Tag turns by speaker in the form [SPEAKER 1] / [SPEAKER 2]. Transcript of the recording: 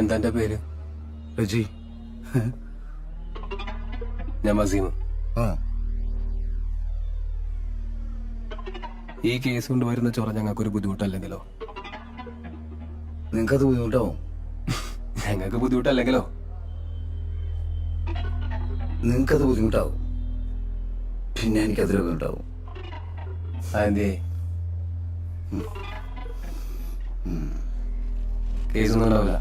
[SPEAKER 1] എന്താ എന്റെ പേര്?
[SPEAKER 2] രജി
[SPEAKER 1] ഞാൻ വസീം ഈ കേസ് കൊണ്ട് വരുന്ന ചൊറ ഞങ്ങൾക്കൊരു ബുദ്ധിമുട്ടല്ലെങ്കിലോ?
[SPEAKER 2] നിങ്ങൾക്കത് ബുദ്ധിമുട്ടാവും?
[SPEAKER 1] ഞങ്ങൾക്ക് ബുദ്ധിമുട്ടല്ലെങ്കിലോ?
[SPEAKER 2] നിങ്ങൾക്കത് ബുദ്ധിമുട്ടാവും? പിന്നെ എനിക്കതിൽ ബുദ്ധിമുട്ടാവും?
[SPEAKER 1] അതെന്തേ? കേസൊന്നും ഉണ്ടാവില്ല.